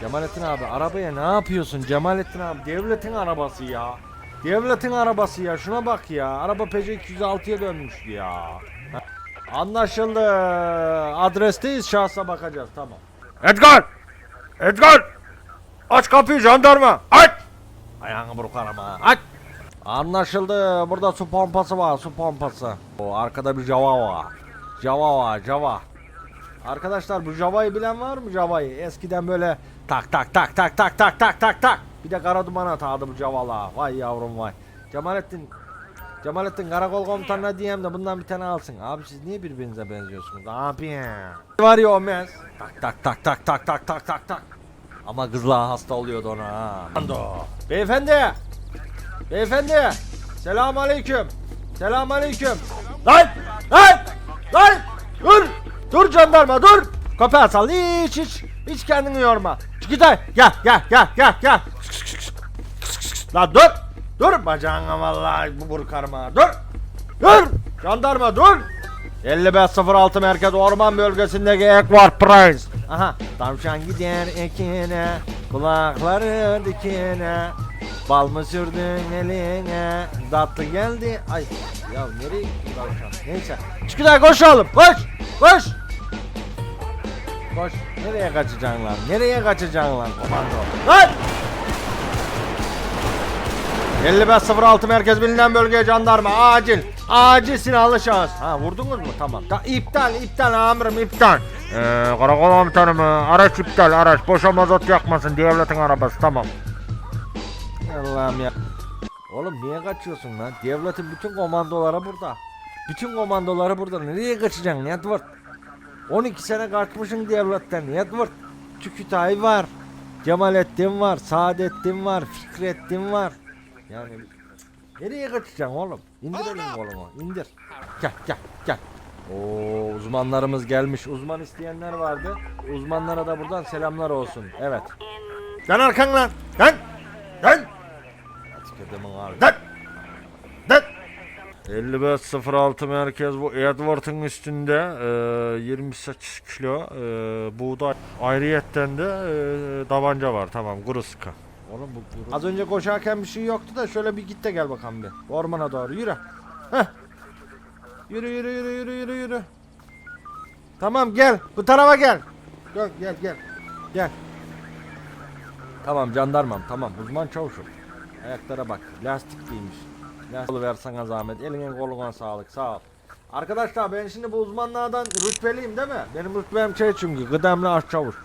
Cemalettin abi arabaya ne yapıyorsun Cemalettin abi devletin arabası ya. Devletin arabası ya şuna bak ya. Araba Peugeot 206'ya dönmüştü ya. Anlaşıldı. Adresteyiz şahsa bakacağız tamam. Edgar! Edgar! Aç kapıyı jandarma! Aç! Ayağını burkarım ha. Aç! Anlaşıldı. Burada su pompası var, su pompası. O arkada bir Java var. Java var, Java. Arkadaşlar bu Java'yı bilen var mı Java'yı? Eskiden böyle tak tak tak tak tak tak tak tak tak. Bir de kara duman atardı bu Java'la. Vay yavrum vay. Cemalettin Cemalettin karakol komutanına diyeyim de bundan bir tane alsın. Abi siz niye birbirinize benziyorsunuz? Abi. Var ya o mez. Tak tak tak tak tak tak tak tak tak. Ama kızlar hasta oluyordu ona ha. Beyefendi. Beyefendi. Selam aleyküm. Selam aleyküm. Lan! Lan! Lan! Dur! Jandarma dur! Köpeğe sal hiç hiç hiç kendini yorma. Çık git lan. gel gel gel gel gel. Lan dur! Dur bacağına vallahi bu burkarım ha. Dur! Dur! Jandarma dur! 5506 Merkez Orman Bölgesi'ndeki Ekvar Price. Aha. Tavşan gider ekine, kulakları dikine. Bal mı sürdün eline, tatlı geldi. Ay ya nereye gitti tavşan? Neyse. Çıkıday koşalım. Koş! Koş! Koş. Nereye kaçacaksın lan? Nereye kaçacaksın lan? Komando? Lan! 5506 merkez bilinen bölgeye jandarma acil. Acil silahlı şahıs. Ha vurdunuz mu? Tamam. Ta, iptal iptal amirim iptal. Ee, karakol komutanım araç iptal araç. Boşa mazot yakmasın devletin arabası. Tamam. Allah'ım ya. Oğlum niye kaçıyorsun lan? Devletin bütün komandoları burada. Bütün komandoları burada. Nereye kaçacaksın Edward 12 sene kaçmışsın devletten Edward Çükütay var Cemalettin var Saadettin var Fikrettin var yani nereye kaçacaksın oğlum? İndirelim kolumu. İndir. Gel gel gel. Oo uzmanlarımız gelmiş. Uzman isteyenler vardı. Uzmanlara da buradan selamlar olsun. Evet. Dön arkan lan. Dön. Dön. Tükürdemin abi. Dön. Dön. 5506 merkez bu Edward'ın üstünde e, 28 kilo e, buğday ayrıyetten de e, tabanca var tamam kuru sıkı. Oğlum bu kuru. Az önce koşarken bir şey yoktu da şöyle bir git de gel bakalım bir. Ormana doğru yürü. Heh. Yürü yürü yürü yürü yürü yürü. Tamam gel bu tarafa gel. Gel gel gel. Gel. Tamam jandarmam tamam uzman çavuşum. Ayaklara bak lastik giymiş. Lastik versene zahmet eline koluna sağlık sağ ol. Arkadaşlar ben şimdi bu uzmanlardan rütbeliyim değil mi? Benim rütbem şey çünkü kıdemli aşçavuş.